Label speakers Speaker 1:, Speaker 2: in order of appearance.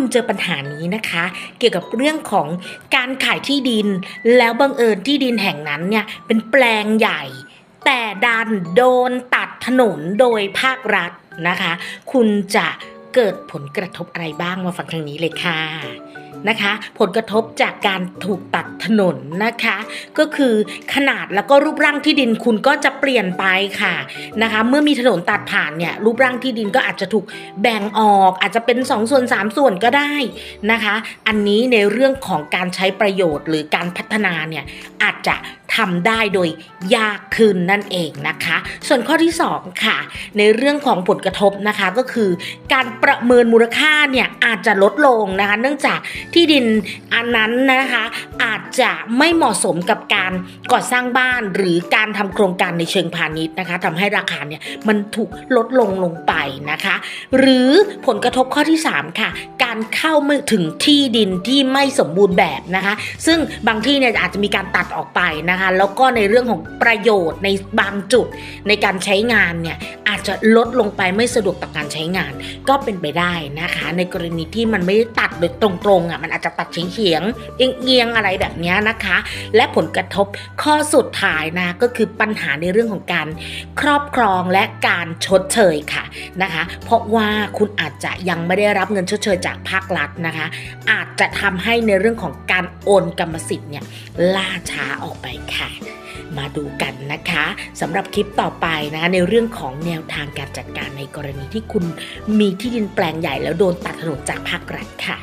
Speaker 1: คุณเจอปัญหานี้นะคะ เกี่ยวกับเรื่องของการขายที่ดิน แล้วบังเอิญที่ดินแห่งนั้นเนี่ยเป็นแปลงใหญ่ แต่ดันโดนตัดถนนโดยภาครัฐนะคะ คุณจะ เกิดผลกระทบอะไรบ้างมาฟังทางนี้เลยค่ะนะคะ ผลกระทบจากการถูกตัดถนนนะคะ ก็คือขนาดแล้วก็รูปร่างที่ดินคุณก็จะเปลี่ยนไปค่ะนะคะ เมื่อมีถนนตัดผ่านเนี่ยรูปร่างที่ดินก็อาจจะถูกแบ่งออก อาจจะเป็น 2 ส่วน 3 ส่วนก็ได้นะคะ อันนี้ในเรื่องของการใช้ประโยชน์หรือการพัฒนาเนี่ยอาจจะทำได้โดยยากขึ้นนั่นเองนะคะ ส่วนข้อที่ 2 ค่ะ ในเรื่องของผลกระทบนะคะก็คือการประเมินมูลค่าเนี่ยอาจจะลดลงนะคะ เนื่องจากที่ดินอันนั้นนะคะ อาจจะไม่เหมาะสมกับการก่อสร้างบ้านหรือการทำโครงการในเชิงพาณิชย์นะคะทำให้ราคาเนี่ยมันถูกลดลงลงไปนะคะ หรือผลกระทบข้อที่ 3 ค่ะ การเข้าไม่ถึงที่ดินที่ไม่สมบูรณ์แบบนะคะ ซึ่งบางที่เนี่ยอาจจะมีการตัดออกไปนะคะแล้วก็ในเรื่องของประโยชน์ในบางจุดในการใช้งานเนี่ย จะลดลงไปไม่สะดวกต่อการใช้งาน ก็เป็นไปได้นะคะ ในกรณีที่มันไม่ได้ตัดโดยตรงๆอะมันอาจจะตัดเฉียงๆเอียงๆอะไรแบบนี้นะคะ และผลกระทบข้อสุดท้ายนะก็คือปัญหาในเรื่องของการครอบครองและการชดเชยค่ะนะคะ เพราะว่าคุณอาจจะยังไม่ได้รับเงินชดเชยจากภาครัฐนะคะ อาจจะทำให้ในเรื่องของการโอนกรรมสิทธิ์เนี่ยล่าช้าออกไปค่ะ มาดูกันนะคะสำหรับคลิปต่อไปนะคะในเรื่องของแนวทางการจัดการในกรณีที่คุณมีที่ดินแปลงใหญ่แล้วโดนตัดถนนจากภาครัฐค่ะ